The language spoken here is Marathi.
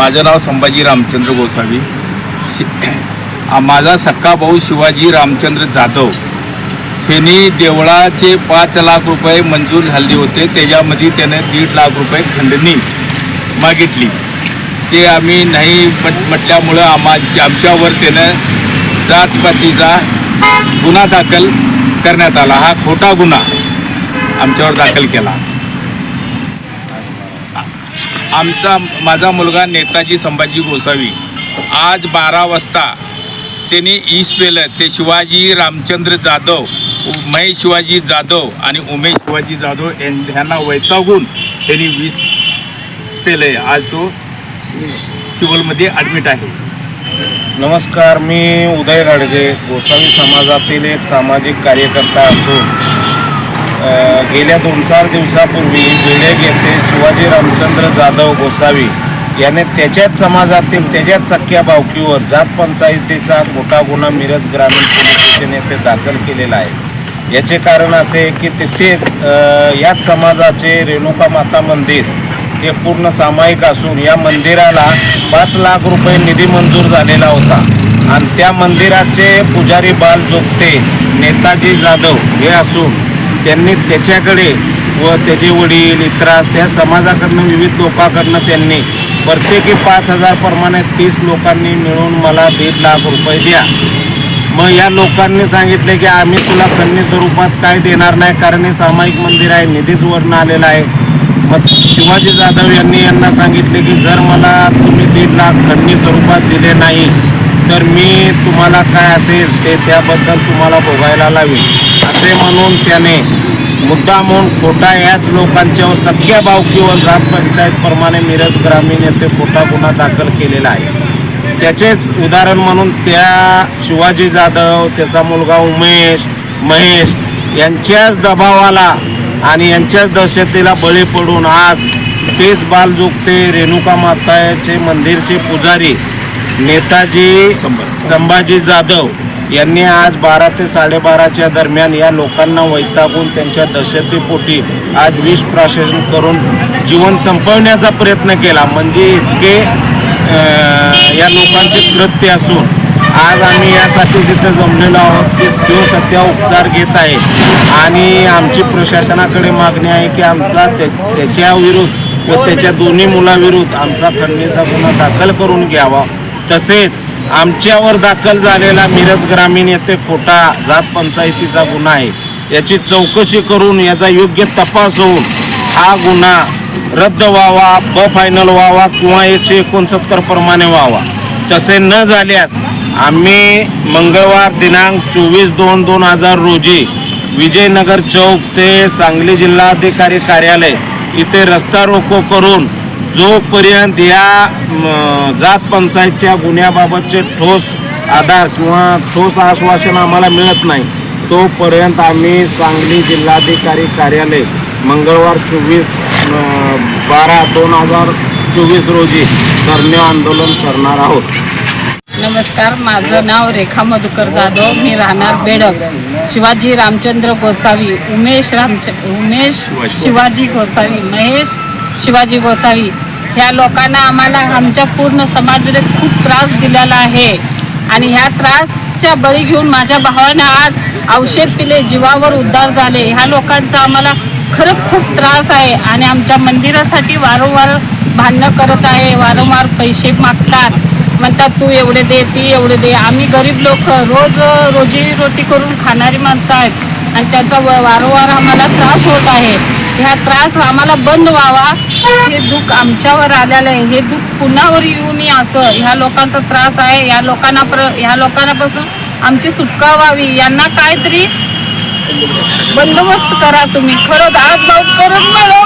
माझं नाव संभाजी रामचंद्र गोसावी. शि माझा सक्का भाऊ शिवाजी रामचंद्र जाधव. त्यांनी देवळाचे पाच लाख रुपये मंजूर झाले होते. त्याच्यामध्ये त्याने दीड लाख रुपये खंडणी मागितली. ते आम्ही नाही म्हटल्यामुळं आम्हा आमच्यावर त्यानं जातपातीचा गुन्हा दाखल करण्यात आला. हा खोटा गुन्हा आमच्यावर दाखल केला. आमचा माझा मुलगा नेताजी संभाजी गोसावी. आज बारा वाजता त्यांनी ईश पेलं ते शिवाजी रामचंद्र जाधव महेश शिवाजी जाधव आणि उमेश शिवाजी जाधव यां- ह्यांना वैतागून त्यांनी वीस पेलं आज तो सिव्हिलमध्ये ॲडमिट आहे. नमस्कार मी उदय गाडगे गोसावी समाजातील एक सामाजिक कार्यकर्ता असून गेल्या दोन चार दिवसापूर्वी बेळेग येथे शिवाजी रामचंद्र जाधव गोसावी याने त्याच्याच समाजातील त्याच्याच सख्या बावकीवर जात पंचायतीचा मोठा गुन्हा मिरज ग्रामीण पोलीस स्टेशन येथे दाखल केलेला आहे. याचे कारण असे की तिथेच याच समाजाचे रेणुका माता मंदिर हे पूर्ण सामायिक असून या मंदिराला पाच लाख रुपये निधी मंजूर झालेला होता. आणि त्या मंदिराचे पुजारी बाल जोगते नेताजी जाधव हे असून त्यांनी त्याच्याकडे व त्याचे वडील इतरा त्या समाजाकडनं विविध लोकांकडनं त्यांनी प्रत्येकी पाच हजार प्रमाणे तीस लोकांनी मिळून मला दीड लाख रुपये द्या. मग या लोकांनी सांगितले की आम्ही तुला कन्या स्वरूपात काय देणार नाही कारण हे सामायिक मंदिर आहे निधीच वर्ण आलेलं आहे. मग शिवाजी जाधव यांनी यांना सांगितले की जर मला तुम्ही दीड लाख खंडणी स्वरूपात दिले नाही तर मी तुम्हाला काय असेल ते त्याबद्दल तुम्हाला भोगायला लावी असे म्हणून त्याने मुद्दा म्हणून खोटा याच लोकांच्यावर सख्या बावकीवर जात पंचायतप्रमाणे मिरज ग्रामीण येथे खोटा गुन्हा दाखल केलेला आहे. त्याचेच उदाहरण म्हणून त्या शिवाजी जाधव त्याचा मुलगा उमेश महेश यांच्याच दबावाला आणि यांच्याच दहशतीला बळी पडून आज तेच बालजुगते रेणुका माताचे मंदिरचे पुजारी नेताजी संभाजी. जाधव यांनी आज बारा ते साडेबाराच्या दरम्यान या लोकांना वैतागून त्यांच्या दहशतीपोटी आज विष प्राशन करून जीवन संपवण्याचा प्रयत्न केला म्हणजे इतके या लोकांचे कृत्य असून आज आम्ही यासाठी जिथे जमलेलो आहोत की तो सध्या उपचार घेत आहे आणि आमची प्रशासनाकडे मागणी आहे की आमचा त्या त्याच्या विरुद्ध व त्याच्या दोन्ही मुलाविरुद्ध आमचा खंडणीचा गुन्हा दाखल करून घ्यावा तसेच आमच्यावर दाखल झालेला मिरज ग्रामीण येथे खोटा जात पंचायतीचा गुन्हा आहे. याची चौकशी करून याचा योग्य तपास होऊन हा गुन्हा रद्द व्हावा ब फायनल व्हावा किंवा एकशे एकोणसत्तर प्रमाणे व्हावा. तसे न झाल्यास आम्ही मंगळवार दिनांक चोवीस दोन दोन हजार रोजी विजयनगर चौक ते सांगली जिल्हाधिकारी कार्यालय इथे रस्ता रोको करून जोपर्यंत या जात पंचायतच्या गुन्ह्याबाबतचे ठोस आधार किंवा ठोस आश्वासन आम्हाला मिळत नाही तोपर्यंत आम्ही सांगली जिल्हाधिकारी कार्यालय मंगळवार चोवीस बारा दोन हजार चोवीस रोजी धरणे आंदोलन करणार आहोत नमस्कार माझं नाव रेखा मधुकर जाधव मी राहणार बेडक शिवाजी रामचंद्र गोसावी उमेश रामच उमेश. शिवाजी गोसावी महेश शिवाजी गोसावी. ह्या लोकांना आम्हाला आमच्या पूर्ण समाजाने खूप त्रास दिलेला आहे. आणि ह्या त्रासच्या बळी घेऊन माझ्या भावाने आज औषध पिले जीवावर उद्धार झाले. ह्या लोकांचा आम्हाला खरंच खूप त्रास आहे. आणि आमच्या मंदिरासाठी वारंवार भांडणं करत आहे. वारंवार पैसे मागतात. म्हणतात तू एवढे दे ती एवढे दे. आम्ही गरीब लोक. रोज रोजी रोटी करून खाणारी माणसं आहेत. आणि त्याचा व- वारंवार आम्हाला त्रास होत आहे. ह्या त्रास आम्हाला बंद व्हावा. हे दुःख आमच्यावर आलेलं आहे. हे दुःख पुन्हावर येऊ नये असं. ह्या लोकांचा त्रास आहे. या लोकांना प्र ह्या लोकांपासून आमची सुटका व्हावी यांना काहीतरी बंदोबस्त करा तुम्ही. खरंच आज लवकरच मला